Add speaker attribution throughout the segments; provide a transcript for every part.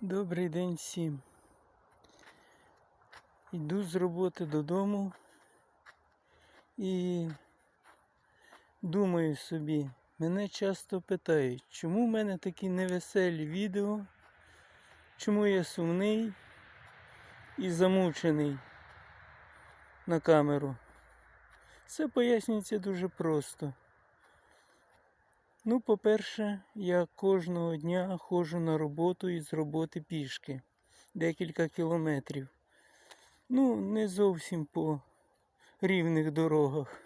Speaker 1: Добрий день всім. Йду з роботи додому і думаю собі, мене часто питають, чому в мене такі невеселі відео, чому я сумний і замучений на камеру. Це пояснюється дуже просто. Ну, по-перше, я кожного дня ходжу на роботу і з роботи пішки. Декілька кілометрів. Ну, не зовсім по рівних дорогах.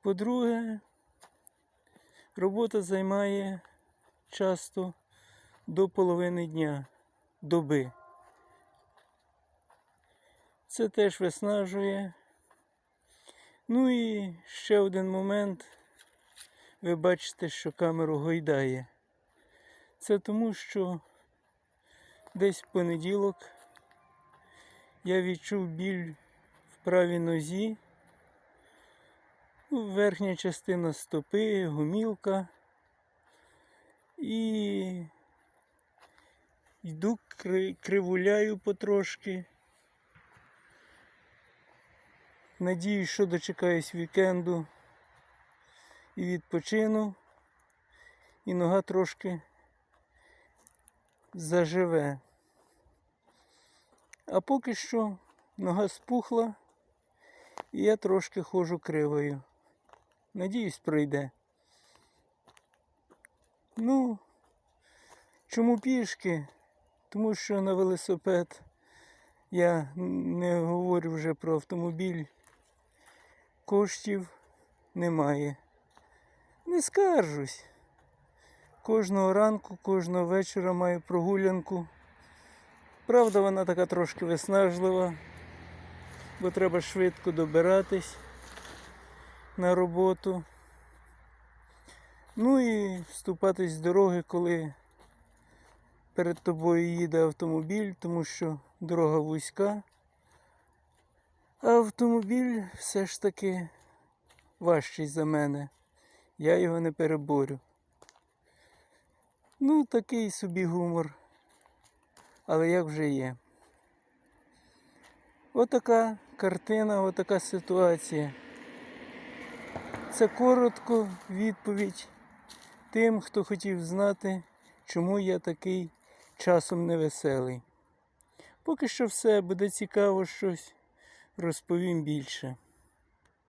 Speaker 1: По-друге, робота займає часто до половини дня, доби. Це теж виснажує. Ну і ще один момент ви бачите, що камеру гойдає. Це тому, що десь в понеділок я відчув біль в правій нозі, ну, верхня частина стопи, гумілка. І йду кривуляю потрошки. Надіюсь, що дочекаюсь вікенду і відпочину, і нога трошки заживе. А поки що нога спухла, і я трошки ходжу кривою. Надіюсь, пройде. Ну, чому пішки? Тому що на велосипед я не говорю вже про автомобіль. Коштів немає. Не скаржусь. Кожного ранку, кожного вечора маю прогулянку. Правда, вона така трошки виснажлива, бо треба швидко добиратись на роботу. Ну і вступатись з дороги, коли перед тобою їде автомобіль, тому що дорога вузька. А автомобіль все ж таки важчий за мене. Я його не переборю. Ну, такий собі гумор. Але як вже є. Отака картина, отака ситуація. Це коротко відповідь тим, хто хотів знати, чому я такий часом невеселий. Поки що все, буде цікаво щось, розповім більше.